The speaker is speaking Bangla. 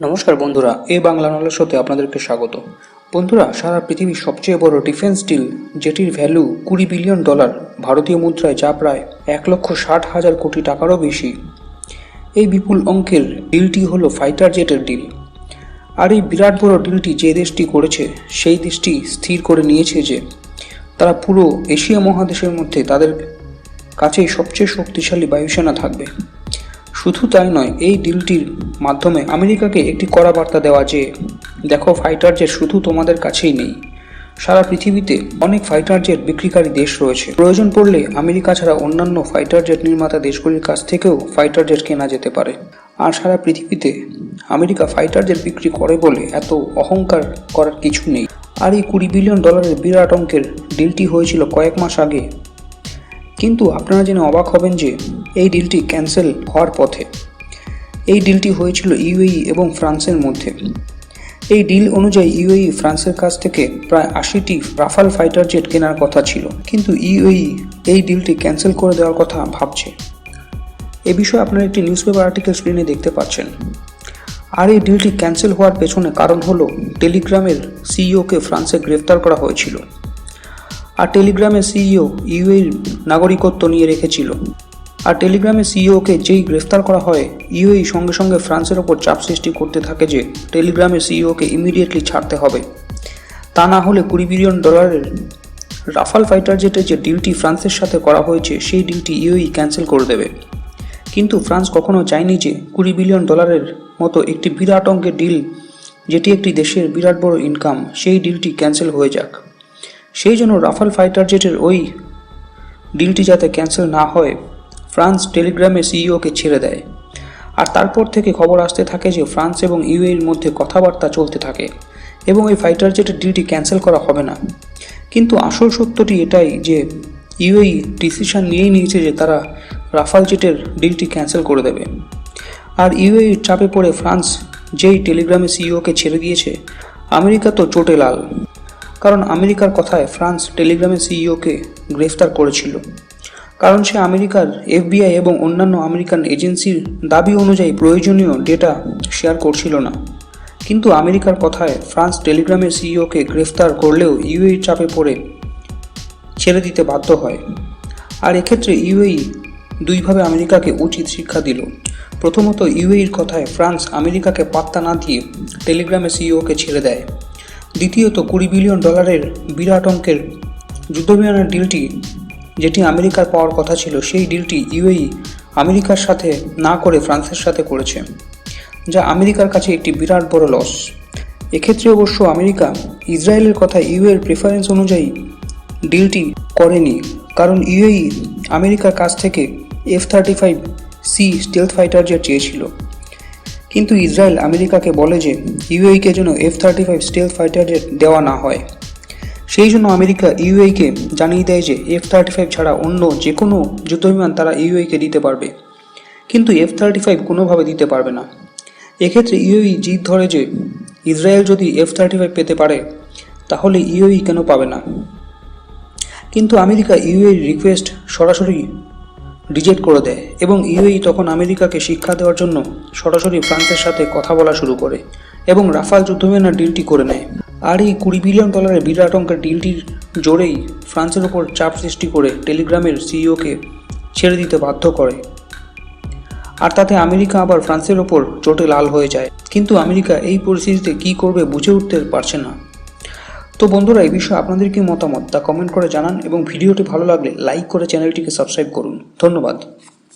নমস্কার বন্ধুরা এ বাংলা নলেজ শোতে আপনাদেরকে স্বাগত। বন্ধুরা, সারা পৃথিবীর সবচেয়ে বড় ডিফেন্স ডিল, যেটির ভ্যালু কুড়ি বিলিয়ন ডলার, ভারতীয় মুদ্রায় যা প্রায় এক লক্ষ ষাট হাজার কোটি টাকারও বেশি। এই বিপুল অঙ্কের ডিলটি হলো ফাইটার জেটের ডিল। আর এই বিরাট বড় ডিলটি যে দেশটি করেছে, সেই দেশটি স্থির করে নিয়েছে যে, তারা পুরো এশিয়া মহাদেশের মধ্যে তাদের কাছেই সবচেয়ে শক্তিশালী বায়ুসেনা থাকবে। শুধু তাই নয়, এই ডিলটির মাধ্যমে আমেরিকাকে একটি কড়া বার্তা দেওয়া যে, দেখো ফাইটার জেট শুধু তোমাদের কাছেই নেই। সারা পৃথিবীতে অনেক ফাইটার জেট বিক্রিকারী দেশ রয়েছে। প্রয়োজন পড়লে আমেরিকা ছাড়া অন্যান্য ফাইটার জেট নির্মাতা দেশগুলির কাছ থেকেও ফাইটার জেট কেনা যেতে পারে। আর সারা পৃথিবীতে আমেরিকা ফাইটার জেট বিক্রি করে বলে এত অহংকার করার কিছু নেই। আর এই কুড়ি বিলিয়ন ডলারের বিরাট অঙ্কের ডিলটি হয়েছিল কয়েক মাস আগে। কিন্তু আপনারা জেনে অবাক হবেন যে এই ডিলটি ক্যান্সেল হওয়ার পথে। এই ডিলটি হয়েছিল ইউএই এবং ফ্রান্সের মধ্যে। এই ডিল অনুযায়ী ইউএই ফ্রান্সের কাছ থেকে প্রায় আশিটি রাফাল ফাইটার জেট কেনার কথা ছিল। কিন্তু ইউএই এই ডিলটি ক্যান্সেল করে দেওয়ার কথা ভাবছে। এ বিষয়ে আপনারা একটি নিউজ পেপার আর্টিকেল স্ক্রিনে দেখতে পাচ্ছেন। আর এই ডিলটি ক্যান্সেল হওয়ার পেছনে কারণ হলো টেলিগ্রামের সিইওকে ফ্রান্সে গ্রেফতার করা হয়েছিল। আর টেলিগ্রামের সিইও ইউএর নাগরিকত্ব নিয়ে রেখেছিল। আর টেলিগ্রামের সিইওকে যেই গ্রেফতার করা হয়, ইউএই সঙ্গে সঙ্গে ফ্রান্সের ওপর চাপ সৃষ্টি করতে থাকে যে টেলিগ্রামের সিইওকে ইমিডিয়েটলি ছাড়তে হবে। তা না হলে কুড়ি বিলিয়ন ডলারের রাফাল ফাইটার জেটের যে ডিলটি ফ্রান্সের সাথে করা হয়েছে, সেই ডিলটি ইউএই ক্যান্সেল করে দেবে। কিন্তু ফ্রান্স কখনো চায়নি যে কুড়ি বিলিয়ন ডলারের মতো একটি বিরাট অঙ্কের ডিল, যেটি একটি দেশের বিরাট বড় ইনকাম, সেই ডিলটি ক্যান্সেল হয়ে যাক। সেই জন্য রাফাল ফাইটার জেটের ওই ডিলটি যাতে ক্যান্সেল না হয় ফ্রান্স টেলিগ্রামে সিইওকে ছেড়ে দেয়। আর তারপর থেকে খবর আসতে থাকে যে ফ্রান্স এবং ইউএর মধ্যে কথাবার্তা চলতে থাকে এবং এই ফাইটার জেটের ডিলটি ক্যান্সেল করা হবে না। কিন্তু আসল সত্যটি এটাই যে ইউএই ডিসিশন নিয়েই নিয়েছে যে তারা রাফাল জেটের ডিলটি ক্যান্সেল করে দেবে। আর ইউএই চাপে পড়ে ফ্রান্স যেই টেলিগ্রামে সিইওকে ছেড়ে দিয়েছে, আমেরিকা তো চোটে লাল। কারণ আমেরিকার কথায় ফ্রান্স টেলিগ্রামে সিইওকে গ্রেফতার করেছিল। কারণ সে আমেরিকার এফবিআই এবং অন্যান্য আমেরিকান এজেন্সির দাবি অনুযায়ী প্রয়োজনীয় ডেটা শেয়ার করছিল না। কিন্তু আমেরিকার কথায় ফ্রান্স টেলিগ্রামের সিইওকে গ্রেফতার করলেও ইউএই চাপে পড়ে ছেড়ে দিতে বাধ্য হয়। আর এক্ষেত্রে ইউএই দুইভাবে আমেরিকাকে উচিত শিক্ষা দিল। প্রথমত, ইউএইর কথায় ফ্রান্স আমেরিকাকে পাত্তা না দিয়ে টেলিগ্রামের সিইওকে ছেড়ে দেয়। দ্বিতীয়ত, কুড়ি বিলিয়ন ডলারের বিরাট অঙ্কের যুদ্ধবিমানের ডিলটি যেটি আমেরিকার পাওয়ার কথা ছিল, সেই ডিলটি ইউএই আমেরিকার সাথে না করে ফ্রান্সের সাথে করেছে, যা আমেরিকার কাছে একটি বিরাট বড় লস এক্ষেত্রে অবশ্য আমেরিকা ইসরায়েলের কথা ইউএর প্রেফারেন্স অনুযায়ী ডিলটি করেনি, কারণ ইউএই আমেরিকার কাছ থেকে F thirty five C stealth fighter jet চেয়েছিল। কিন্তু ইসরায়েল আমেরিকাকে বলে যে, ইউএইকে যেন F thirty five stealth fighter দেওয়া না হয়। সেই জন্য আমেরিকা ইউএইকে জানিয়ে দেয় যে এফ থার্টি ফাইভ ছাড়া অন্য যে কোনো যুদ্ধবিমান তারা ইউএইকে দিতে পারবে। কিন্তু এফ থার্টি ফাইভ কোনোভাবে দিতে পারবে না। এক্ষেত্রে ইউএই জিদ ধরে যে ইসরায়েল যদি এফ থার্টি ফাইভ পেতে পারে, তাহলে ইউএই কেন পাবে না? কিন্তু আমেরিকা ইউএর রিকোয়েস্ট সরাসরি রিজেক্ট করে দেয় এবং ইউএই তখন আমেরিকাকে শিক্ষা দেওয়ার জন্য সরাসরি ফ্রান্সের সাথে কথা বলা শুরু করে এবং রাফাল যুদ্ধবিমানের ডিলটি করে নেয়। আর এই কুড়ি বিলিয়ন ডলারের বিরাট অঙ্কের ডিলটির জোরেই ফ্রান্সের ওপর চাপ সৃষ্টি করে টেলিগ্রামের সিইওকে ছেড়ে দিতে বাধ্য করে। আর তাতে আমেরিকা আবার ফ্রান্সের ওপর চোটে লাল হয়ে যায়। কিন্তু আমেরিকা এই পরিস্থিতিতে কী করবে বুঝে উঠতে পারছে না। তো বন্ধুরা, এই বিষয়ে আপনাদের কি মতামত তা কমেন্ট করে জানান এবং ভিডিওটি ভালো লাগলে লাইক করে চ্যানেলটিকে সাবস্ক্রাইব করুন। ধন্যবাদ।